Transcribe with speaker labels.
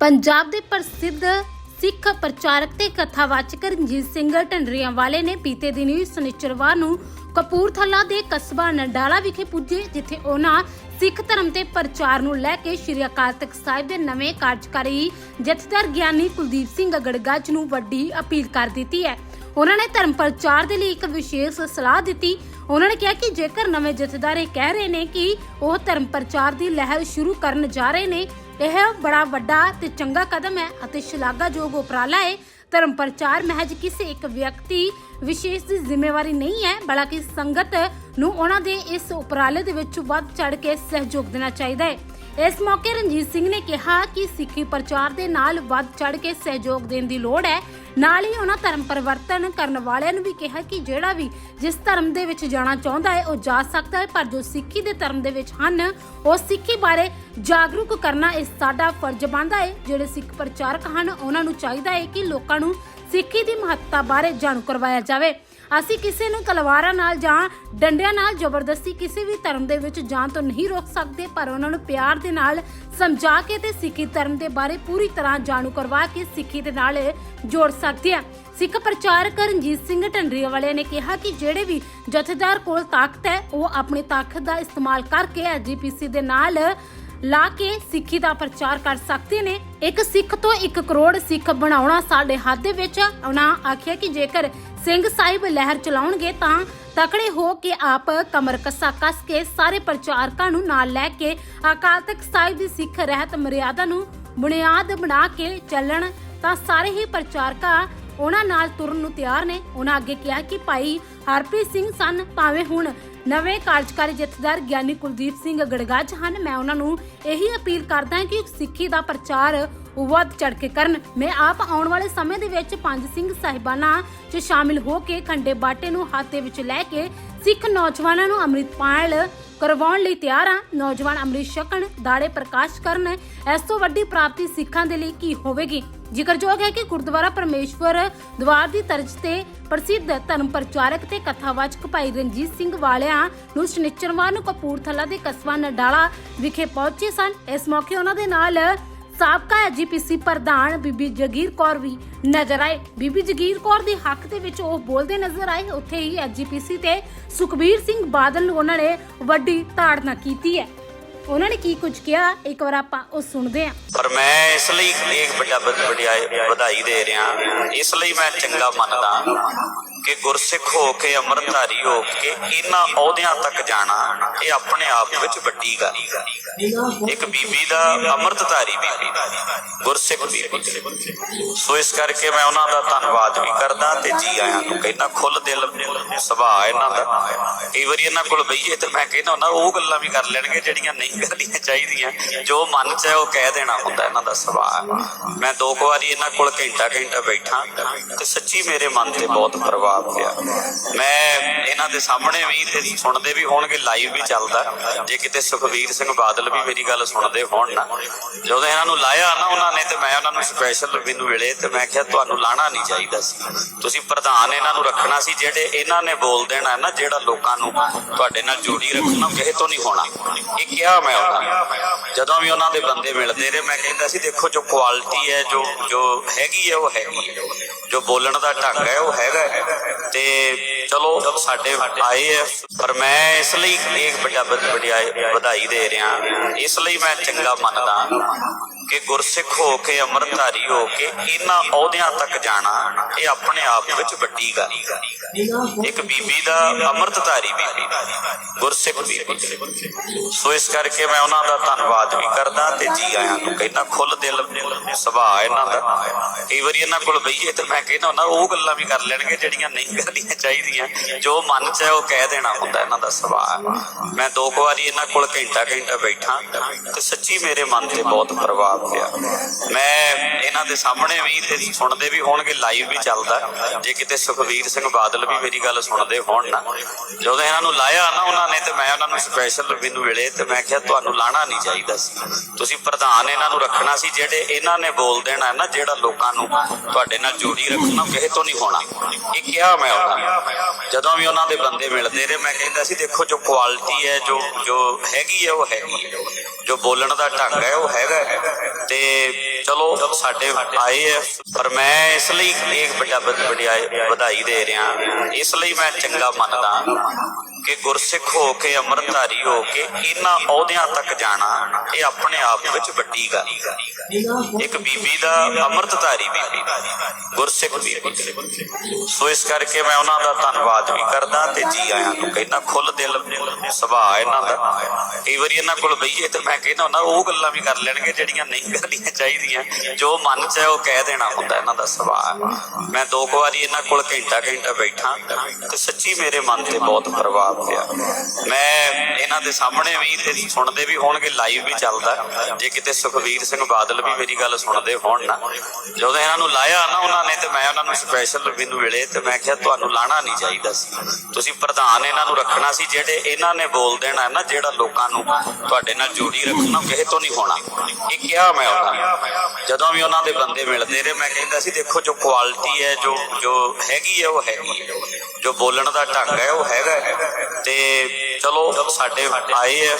Speaker 1: ਪੰਜਾਬ ਦੇ ਪ੍ਰਸਿੱਧ ਸਿੱਖ ਪ੍ਰਚਾਰਕ ਤੇ ਕਥਾਵਾਚਕ ਰਣਜੀਤ ਸਿੰਘ ਢੰਡਰੀਆਂ ਵਾਲੇ ਨੇ ਬੀਤੇ ਦਿਨੀ ਸ਼ਨੀਚਰਵਾਰ ਨੂੰ ਕਪੂਰਥਲਾ ਦੇ ਕਸਬਾ ਨਡਾਲਾ ਵਿਖੇ ਪੁੱਜੇ, ਜਿੱਥੇ ਉਹਨਾਂ ਸਿੱਖ ਧਰਮ ਤੇ ਪ੍ਰਚਾਰ ਨੂੰ ਲੈ ਕੇ ਸ਼੍ਰੀ ਅਕਾਲ ਤਖਤ ਸਾਹਿਬ ਦੇ ਨਵੇਂ ਕਾਰਜਕਾਰੀ ਜਥੇਦਾਰ ਗਿਆਨੀ ਕੁਲਦੀਪ ਸਿੰਘ ਗੜਗੱਜ ਨੂੰ ਵੱਡੀ ਅਪੀਲ ਕਰ ਦਿੱਤੀ ਹੈ। ਉਹਨਾਂ ਨੇ ਧਰਮ ਪ੍ਰਚਾਰ ਦੇ ਲਈ ਇੱਕ ਵਿਸ਼ੇਸ਼ ਸਲਾਹ ਦਿੱਤੀ। ਉਹਨਾਂ ਨੇ ਕਿਹਾ ਕਿ ਜੇਕਰ ਨਵੇਂ ਜਥੇਦਾਰ ਇਹ ਕਹਿ ਰਹੇ ਨੇ ਕਿ ਉਹ ਧਰਮ ਪ੍ਰਚਾਰ ਦੀ ਲਹਿਰ ਸ਼ੁਰੂ ਕਰਨ ਜਾ ਰਹੇ ਨੇ ਇਹ ਬੜਾ ਵੱਡਾ ਤੇ ਚੰਗਾ ਕਦਮ ਹੈ ਅਤੇ ਸ਼ਲਾਘਾਯੋਗ ਉਪਰਾਲਾ ਹੈ। ਧਰਮ ਪ੍ਰਚਾਰ ਮਹਿਜ ਕਿਸੇ ਇੱਕ ਵਿਅਕਤੀ ਵਿਸ਼ੇਸ਼ ਦੀ ਜ਼ਿੰਮੇਵਾਰੀ ਨਹੀਂ ਹੈ, ਬਲਕਿ ਸੰਗਤ ਨੂੰ ਉਹਨਾਂ ਦੇ ਇਸ ਉਪਰਾਲੇ ਦੇ ਵਿੱਚ ਵੱਧ ਚੜ ਕੇ ਸਹਿਯੋਗ ਦੇਣਾ ਚਾਹੀਦਾ ਹੈ। ਇਸ ਮੌਕੇ ਰਣਜੀਤ ਸਿੰਘ ਨੇ ਕਿਹਾ ਕਿ ਸਿੱਖੀ ਪ੍ਰਚਾਰ ਦੇ ਨਾਲ ਵੱਧ ਚੜ ਕੇ ਸਹਿਯੋਗ ਦੇਣ ਦੀ ਲੋੜ ਹੈ। ਨਾਲ ਹੀ ਉਹਨਾਂ ਧਰਮ ਪਰਿਵਰਤਨ ਕਰਨ ਵਾਲਿਆਂ ਨੂੰ ਵੀ ਕਿਹਾ ਕਿ ਜਿਹੜਾ ਵੀ ਜਿਸ ਧਰਮ ਦੇ ਵਿੱਚ ਜਾਣਾ ਚਾਹੁੰਦਾ ਹੈ, ਉਹ ਜਾ ਸਕਦਾ ਹੈ, ਪਰ ਜੋ ਸਿੱਖੀ ਦੇ ਧਰਮ ਦੇ ਵਿੱਚ ਹਨ, ਉਹ ਸਿੱਖੀ ਬਾਰੇ ਜਾਗਰੂਕ ਕਰਨਾ ਇਹ ਸਾਡਾ ਫਰਜ਼ ਬਣਦਾ ਹੈ। ਜਿਹੜੇ ਸਿੱਖ ਪ੍ਰਚਾਰਕ ਹਨ, ਉਹਨਾਂ ਨੂੰ ਚਾਹੀਦਾ ਹੈ ਕਿ ਲੋਕਾਂ ਨੂੰ ਸਿੱਖੀ ਦੀ ਮਹੱਤਤਾ ਬਾਰੇ ਜਾਣੂ ਕਰਵਾਇਆ ਜਾਵੇ। ਅਸੀਂ ਕਿਸੇ ਨੂੰ ਤਲਵਾਰਾਂ ਨਾਲ ਜਾਂ ਡੰਡਿਆਂ ਨਾਲ ਜ਼ਬਰਦਸਤੀ ਕਿਸੇ ਵੀ ਧਰਮ ਦੇ ਵਿੱਚ ਜਾਣ ਤੋਂ ਨਹੀਂ ਰੋਕ ਸਕਦੇ, ਪਰ ਉਹਨਾਂ ਨੂੰ ਪਿਆਰ ਦੇ ਨਾਲ ਸਮਝਾ ਕੇ ਤੇ ਸਿੱਖੀ ਧਰਮ ਦੇ ਬਾਰੇ ਪੂਰੀ ਤਰ੍ਹਾਂ ਜਾਣੂ ਕਰਵਾ ਕੇ ਸਿੱਖੀ ਦੇ ਨਾਲ ਜੋੜ ਸਕਦੇ ਹਾਂ ਸਿੱਖ ਪ੍ਰਚਾਰਕ ਰਣਜੀਤ ਸਿੰਘ ਢੰਡਰੀਆ ਵਾਲੇ ਨੇ ਕਿਹਾ ਕਿ ਜਿਹੜੇ ਵੀ ਜਥੇਦਾਰ ਕੋਲ ਤਾਕਤ ਹੈ, ਉਹ ਆਪਣੀ ਤਾਕਤ ਦਾ ਇਸਤੇਮਾਲ ਕਰਕੇ ਐਜੀਪੀਸੀ ਦੇ ਨਾਲ ਲਾ ਕੇ ਸਿੱਖੀ ਦਾ ਪ੍ਰਚਾਰ ਕਰ ਸਕਦੇ ਨੇ। ਇੱਕ ਸਿੱਖ ਤੋਂ 1 ਕਰੋੜ ਸਿੱਖ ਬਣਾਉਣਾ ਸਾਡੇ ਹੱਥ ਦੇ ਵਿੱਚ ਉਹਨਾਂ ਆਖਿਆ ਕਿ ਜੇਕਰ ਸਿੰਘ ਸਾਹਿਬ ਲਹਿਰ ਚਲਾਉਣਗੇ ਤਾਂ ਤਕੜੇ ਹੋ ਕੇ ਆਪ ਕਮਰ ਕੱਸਾ ਕੱਸ ਕੇ ਸਾਰੇ ਪ੍ਰਚਾਰਕਾਂ ਨੂੰ ਨਾਲ ਲੈ ਕੇ ਅਕਾਲ ਤਖਤ ਸਾਹਿਬ ਦੀ ਸਿੱਖ ਰਹਿਤ ਮਰਿਆਦਾ ਨੂੰ ਬੁਨਿਆਦ ਬਣਾ ਕੇ ਚੱਲਣ, ਤਾਂ ਸਾਰੇ ਹੀ ਪ੍ਰਚਾਰਕਾਂ ਉਹਨਾਂ ਨਾਲ ਤੁਰਨ ਨੂੰ ਤਿਆਰ ਨੇ। ਉਹਨਾਂ ਅੱਗੇ ਕਿਹਾ ਕਿ ਭਾਈ ਹਰਪ੍ਰੀਤ ਸਿੰਘ ਸਨ, ਭਾਵੇਂ ਹੁਣ ਨਵੇਂ ਕਾਰਜਕਾਰੀ ਜਥੇਦਾਰ ਗਿਆਨੀ ਕੁਲਦੀਪ ਸਿੰਘ ਗੜਗੱਜ ਹਨ। ਮੈਂ ਉਹਨਾਂ ਨੂੰ ਇਹੀ ਅਪੀਲ ਕਰਦਾ ਹਾਂ ਕਿ ਸਿੱਖੀ ਦਾ ਪ੍ਰਚਾਰ ਵੱਧ ਚੜ ਕੇ ਕਰਨ। ਮੈਂ ਆਪ ਆਉਣ ਵਾਲੇ ਸਮੇਂ ਦੇ ਵਿੱਚ ਪੰਜ ਸਿੰਘ ਸਾਹਿਬਾਨਾਂ 'ਚ ਸ਼ਾਮਿਲ ਹੋ ਕੇ ਖੰਡੇ ਬਾਟੇ ਨੂੰ ਹੱਥ ਦੇ ਵਿੱਚ ਲੈ ਕੇ ਸਿੱਖ ਨੌਜਵਾਨਾਂ ਨੂੰ ਅੰਮ੍ਰਿਤਪਾਲ ਕਰਵਾਉਣ ਲਈ ਤਿਆਰ ਹਾਂ। ਨੌਜਵਾਨ ਅੰਮ੍ਰਿਤ ਛਕਣ, ਦਾੜੇ ਪ੍ਰਕਾਸ਼ ਕਰਨ, ਇਸ ਤੋਂ ਵੱਡੀ ਪ੍ਰਾਪਤੀ ਸਿੱਖਾਂ ਦੇ ਲਈ ਕੀ ਹੋਵੇਗੀ? ਜ਼ਿਕਰਯੋਗ ਹੈ ਕਿ ਗੁਰਦੁਆਰਾ ਪਰਮੇਸ਼ਵਰ ਦਵਾਰ ਦੀ ਤਰਜ਼ ਤੇ ਪ੍ਰਸਿੱਧ ਧਰਮ ਪ੍ਰਚਾਰਕ ਤੇ ਕਥਾਵਾਚਕ ਭਾਈ ਰਣਜੀਤ ਸਿੰਘ ਵਾਲਿਆਂ ਨੂੰ ਸ਼ਨੀਚਰਵਾਰ ਨੂੰ ਕਪੂਰਥਲਾ ਦੇ ਕਸਬਾ ਨਡਾਲਾ ਵਿਖੇ ਪਹੁੰਚੇ ਸਨ। ਇਸ ਮੌਕੇ ਉਹਨਾਂ ਦੇ ਨਾਲ ਸਾਬਕਾ ਐਜੀਪੀਸੀ ਪ੍ਰਧਾਨ ਬੀਬੀ ਜਗੀਰ ਕੌਰ ਵੀ ਨਜ਼ਰ ਆਏ। ਬੀਬੀ ਜਗੀਰ ਕੌਰ ਦੇ ਹੱਕ ਦੇ ਵਿੱਚ ਉਹ ਬੋਲਦੇ ਨਜ਼ਰ ਆਏ। ਉੱਥੇ ਹੀ ਐਜੀਪੀਸੀ ਤੇ ਸੁਖਬੀਰ ਸਿੰਘ ਬਾਦਲ ਨੂੰ ਉਹਨਾਂ ਨੇ ਵੱਡੀ ਤਾੜਨਾ ਕੀਤੀ ਹੈ। ਉਹਨਾਂ ਨੇ ਕੀ ਕੁਝ ਕਿਹਾ? ਇੱਕ ਵਾਰ ਆਪਾਂ ਉਹ ਸੁਣਦੇ ਹਾਂ।
Speaker 2: ਪਰ ਮੈਂ ਇਸ ਲਈ ਇੱਕ ਵੱਡਾ ਵਧਾਈ ਦੇ ਰਿਹਾ। ਇਸ ਲਈ ਮੈਂ ਚੰਗਾ ਮੰਨਦਾ। ਕਿ ਗੁਰਸਿੱਖ ਹੋ ਕੇ ਅੰਮ੍ਰਿਤਧਾਰੀ ਹੋ ਕੇ ਇਹਨਾਂ ਅਹੁਦਿਆਂ ਤੱਕ ਜਾਣਾ, ਇਹ ਆਪਣੇ ਆਪ ਵਿੱਚ ਵੱਡੀ ਗੱਲ। ਇੱਕ ਬੀਬੀ ਦਾ ਅੰਮ੍ਰਿਤਧਾਰੀ ਬੀਬੀ ਗੁਰਸਿੱਖ ਬੀਬੀ ਸੋ। ਇਸ ਕਰਕੇ ਮੈਂ ਉਹਨਾਂ ਦਾ ਧੰਨਵਾਦ ਵੀ ਕਰਦਾ ਤੇ ਜੀ ਆਇਆਂ ਨੂੰ ਕਹਿੰਦਾ ਖੁੱਲ ਦਿਲ, ਸੁਭਾਅ ਇਹਨਾਂ ਦਾ। ਕਈ ਵਾਰੀ ਇਹਨਾਂ ਕੋਲ ਬਈਏ ਤੇ ਮੈਂ ਕਹਿੰਦਾ ਹੁੰਦਾ, ਉਹ ਗੱਲਾਂ ਵੀ ਕਰ ਲੈਣਗੇ ਜਿਹੜੀਆਂ ਨਹੀਂ ਕਰਨੀਆਂ ਚਾਹੀਦੀਆਂ। ਜੋ ਮਨ ਚ ਹੈ ਉਹ ਕਹਿ ਦੇਣਾ ਹੁੰਦਾ ਇਹਨਾਂ ਦਾ ਸੁਭਾਅ। ਮੈਂ ਦੋ ਕੁ ਵਾਰੀ ਇਹਨਾਂ ਕੋਲ ਘੰਟਾ ਘੰਟਾ ਬੈਠਾ ਤੇ ਸੱਚੀ ਮੇਰੇ ਮਨ ਤੇ ਬਹੁਤ ਪ੍ਰਭਾਵ ਪਿਆ ਮੈਂ ਇਹਨਾਂ ਦੇ ਸਾਹਮਣੇ ਵੀ ਤੇ ਸੁਣਦੇ ਵੀ ਹੋਣਗੇ ਲਾਈਵ ਵੀ ਚੱਲਦਾ। ਜੇ ਕਿਤੇ ਸੁਖਵੀਰ ਸਿੰਘ ਬਾਦਲ ਵੀ ਮੇਰੀ ਗੱਲ ਸੁਣਦੇ ਹੋਣ ਨਾ, ਜਦੋਂ ਇਹਨਾਂ ਨੂੰ ਲਾਇਆ ਨਾ ਉਹਨਾਂ ਨੇ ਤੇ ਮੈਂ ਉਹਨਾਂ ਨੂੰ ਸਪੈਸ਼ਲ ਮੈਨੂੰ ਮਿਲੇ ਤੇ ਮੈਂ ਕਿਹਾ, ਤੁਹਾਨੂੰ ਲਾਣਾ ਨਹੀਂ ਚਾਹੀਦਾ ਸੀ। ਤੁਸੀਂ ਪ੍ਰਧਾਨ ਇਹਨਾਂ ਨੂੰ ਰੱਖਣਾ ਸੀ, ਜਿਹੜੇ ਇਹਨਾਂ ਨੇ ਬੋਲ ਦੇਣਾ ਨਾ, ਜਿਹੜਾ ਲੋਕਾਂ ਨੂੰ ਤੁਹਾਡੇ ਨਾਲ ਜੋੜੀ ਰੱਖਣਾ ਕਿਸੇ ਤੋਂ ਨਹੀਂ ਹੋਣਾ। ਇਹ ਕਿਹਾ ਮੈਂ ਉਹਨਾਂ ਨੂੰ। ਜਦੋਂ ਵੀ ਉਹਨਾਂ ਦੇ ਬੰਦੇ ਮਿਲਦੇ ਰਹੇ, ਮੈਂ ਕਹਿੰਦਾ ਸੀ, ਦੇਖੋ, ਜੋ ਕੁਆਲਿਟੀ ਹੈ, ਜੋ ਜੋ ਹੈਗੀ ਹੈ, ਉਹ ਹੈਗੀ ਹੈ। ਜੋ ਬੋਲਣ ਦਾ ਢੰਗ ਹੈ, ਉਹ ਹੈਗਾ ਹੈ। ਤੇ ਚਲੋ ਸਾਡੇ ਆਏ ਹੈ ਪਰ ਮੈਂ ਇਸ ਲਈ ਇੱਕ ਵੱਡਾ ਵਧਾਈ ਦੇ ਰਿਹਾ। ਇਸ ਲਈ ਮੈਂ ਚੰਗਾ ਮੰਨਦਾ। ਕਿ ਗੁਰਸਿੱਖ ਹੋ ਕੇ, ਅੰਮ੍ਰਿਤਧਾਰੀ ਹੋ ਕੇ ਇਹਨਾਂ ਅਹੁਦਿਆਂ ਤੱਕ ਜਾਣਾ, ਇਹ ਆਪਣੇ ਆਪ ਵਿੱਚ ਵੱਡੀ ਗੱਲ ਹੈ। ਇੱਕ ਬੀਬੀ ਦਾ ਅੰਮ੍ਰਿਤਧਾਰੀ ਬੀਬੀ ਗੁਰਸਿੱਖ ਬੀਬੀ ਸੋ ਇਸ ਕਰਕੇ ਮੈਂ ਉਹਨਾਂ ਦਾ ਧੰਨਵਾਦ ਵੀ ਕਰਦਾ ਤੇ ਜੀ ਆਇਆਂ ਨੂੰ ਕਹਿੰਦਾ ਖੁੱਲ ਦਿਲ, ਸੁਭਾਅ ਇਹਨਾਂ ਦਾ। ਕਈ ਵਾਰੀ ਇਹਨਾਂ ਕੋਲ ਬਈਏ ਤੇ ਮੈਂ ਕਹਿੰਦਾ ਹੁੰਦਾ, ਉਹ ਗੱਲਾਂ ਵੀ ਕਰ ਲੈਣਗੇ ਜਿਹੜੀਆਂ ਨਹੀਂ ਕਰਨੀਆਂ ਚਾਹੀਦੀਆਂ। ਜੋ ਮਨ ਚ ਹੈ ਉਹ ਕਹਿ ਦੇਣਾ ਹੁੰਦਾ ਇਹਨਾਂ ਦਾ ਸੁਭਾਅ। ਮੈਂ ਦੋ ਕੁ ਵਾਰੀ ਇਹਨਾਂ ਕੋਲ ਘੰਟਾ ਘੰਟਾ ਬੈਠਾ ਤੇ ਸੱਚੀ ਮੇਰੇ ਮਨ ਤੇ ਬਹੁਤ ਪ੍ਰਭਾਵ ਪਿਆ ਮੈਂ ਇਹਨਾਂ ਦੇ ਸਾਹਮਣੇ ਵੀ ਤੇ ਸੁਣਦੇ ਵੀ ਹੋਣਗੇ ਲਾਈਵ ਵੀ ਚੱਲਦਾ। ਜੇ ਕਿਤੇ ਸੁਖਵੀਰ ਸਿੰਘ ਬਾਦਲ ਵੀ ਮੇਰੀ ਗੱਲ ਸੁਣਦੇ ਹੋਣ ਨਾ, ਜਦੋਂ ਇਹਨਾਂ ਨੂੰ ਲਾਇਆ ਨਾ ਉਹਨਾਂ ਨੇ ਤੇ ਮੈਂ ਉਹਨਾਂ ਨੂੰ ਸਪੈਸ਼ਲ ਮੈਨੂੰ ਮਿਲੇ ਤੇ ਮੈਂ ਕਿਹਾ, ਤੁਹਾਨੂੰ ਲਾਣਾ ਨਹੀਂ ਚਾਹੀਦਾ ਸੀ। ਤੁਸੀਂ ਪ੍ਰਧਾਨ ਇਹਨਾਂ ਨੂੰ ਰੱਖਣਾ ਸੀ, ਜਿਹੜੇ ਇਹਨਾਂ ਨੇ ਬੋਲ ਦੇਣਾ ਨਾ, ਜਿਹੜਾ ਲੋਕਾਂ ਨੂੰ ਤੁਹਾਡੇ ਨਾਲ ਜੋੜੀ ਰੱਖਣਾ ਕਿਸੇ ਤੋਂ ਨਹੀਂ ਹੋਣਾ। ਇਹ ਕਿਹਾ ਮੈਂ ਉਹਨਾਂ ਨੂੰ। ਜਦੋਂ ਵੀ ਉਹਨਾਂ ਦੇ ਬੰਦੇ ਮਿਲਦੇ ਰਹੇ ਮੈਂ ਕਹਿੰਦਾ ਸੀ, ਦੇਖੋ ਜੋ ਕੁਆਲਿਟੀ ਹੈ, ਜੋ ਜੋ ਹੈਗੀ ਹੈ, ਉਹ ਹੈਗੀ ਹੈ। ਜੋ ਬੋਲਣ ਦਾ ਢੰਗ ਹੈ, ਉਹ ਹੈਗਾ ਤੇ ਚਲੋ, ਸਾਡੇ ਆਏ ਹੈ, ਪਰ ਮੈਂ ਇਸ ਲਈ ਇਹ ਵੱਡਾ ਵਧਾਈ ਦੇ ਰਿਹਾ। ਇਸ ਲਈ ਮੈਂ ਚੰਗਾ ਮੰਨਦਾ। ਕਿ ਗੁਰਸਿੱਖ ਹੋ ਕੇ, ਅੰਮ੍ਰਿਤਧਾਰੀ ਹੋ ਕੇ ਇਹਨਾਂ ਅਹੁਦਿਆਂ ਤੱਕ ਜਾਣਾ, ਇਹ ਆਪਣੇ ਆਪ ਵਿੱਚ ਵੱਡੀ ਗੱਲ। ਇੱਕ ਬੀਬੀ ਦਾ ਅੰਮ੍ਰਿਤਧਾਰੀ ਬੀਬੀ, ਗੁਰਸਿੱਖ ਬੀਬੀ। ਸੋ ਇਸ ਕਰਕੇ ਮੈਂ ਉਹਨਾਂ ਦਾ ਧੰਨਵਾਦ ਵੀ ਕਰਦਾ ਤੇ ਜੀ ਆਇਆਂ ਨੂੰ ਕਹਿੰਦਾ ਖੁੱਲ ਦਿਲ ਸੁਭਾਅ ਇਹਨਾਂ ਦਾ। ਕਈ ਵਾਰੀ ਇਹਨਾਂ ਕੋਲ ਬਈਏ ਤੇ ਮੈਂ ਕਹਿੰਦਾ ਹੁੰਦਾ, ਉਹ ਗੱਲਾਂ ਵੀ ਕਰ ਲੈਣਗੇ ਜਿਹੜੀਆਂ ਨਹੀਂ ਕਰਨੀਆਂ ਚਾਹੀਦੀਆਂ। ਜੋ ਮਨ 'ਚ ਹੈ ਉਹ ਕਹਿ ਦੇਣਾ ਹੁੰਦਾ ਇਹਨਾਂ ਦਾ ਸੁਭਾਅ। ਮੈਂ ਦੋ ਕੁ ਵਾਰੀ ਇਹਨਾਂ ਕੋਲ ਘੰਟਾ ਘੰਟਾ ਬੈਠਾ ਤੇ ਸੱਚੀ ਮੇਰੇ ਮਨ ਤੇ ਬਹੁਤ ਪ੍ਰਭਾਵ ਪਿਆ ਮੈਂ ਇਹਨਾਂ ਦੇ ਸਾਹਮਣੇ ਵੀ ਤੇ ਸੁਣਦੇ ਵੀ ਹੋਣਗੇ ਲਾਈਵ ਵੀ ਚੱਲਦਾ। ਜੇ ਕਿਤੇ ਸੁਖਵੀਰ ਸਿੰਘ ਬਾਦਲ ਵੀ ਮੇਰੀ ਗੱਲ ਸੁਣਦੇ ਹੋਣ ਨਾ, ਜਦੋਂ ਇਹਨਾਂ ਨੂੰ ਲਾਇਆ ਨਾ ਉਹਨਾਂ ਨੇ ਤੇ ਮੈਂ ਉਹਨਾਂ ਨੂੰ ਸਪੈਸ਼ਲ ਮੈਨੂੰ ਮਿਲੇ ਤੇ ਮੈਂ ਕਿਹਾ ਤੁਹਾਨੂੰ ਲਾਣਾ ਨਹੀਂ ਚਾਹੀਦਾ ਸੀ। ਤੁਸੀਂ ਪ੍ਰਧਾਨ ਇਹਨਾਂ ਨੂੰ ਰੱਖਣਾ ਸੀ ਜਿਹੜੇ ਇਹਨਾਂ ਨੇ ਬੋਲ ਦੇਣਾ ਨਾ, ਜਿਹੜਾ ਲੋਕਾਂ ਨੂੰ ਤੁਹਾਡੇ ਨਾਲ ਜੋੜੀ ਰੱਖਣਾ ਕਿਸੇ ਤੋਂ ਨਹੀਂ ਹੋਣਾ। ਇਹ ਕਿਹਾ ਮੈਂ ਉਹਨਾਂ ਨੂੰ। ਜਦੋਂ ਵੀ ਉਹਨਾਂ ਦੇ ਬੰਦੇ ਮਿਲਦੇ ਰਹੇ, ਮੈਂ ਕਹਿੰਦਾ ਸੀ, ਦੇਖੋ ਜੋ ਕੁਆਲਿਟੀ ਹੈ, ਜੋ ਜੋ ਹੈਗੀ ਹੈ, ਉਹ ਹੈਗੀ ਹੈ। ਜੋ ਬੋਲਣ ਦਾ ਢੰਗ ਹੈ, ਉਹ ਹੈਗਾ ਤੇ ਚਲੋ, ਸਾਡੇ ਆਏ ਹੈ।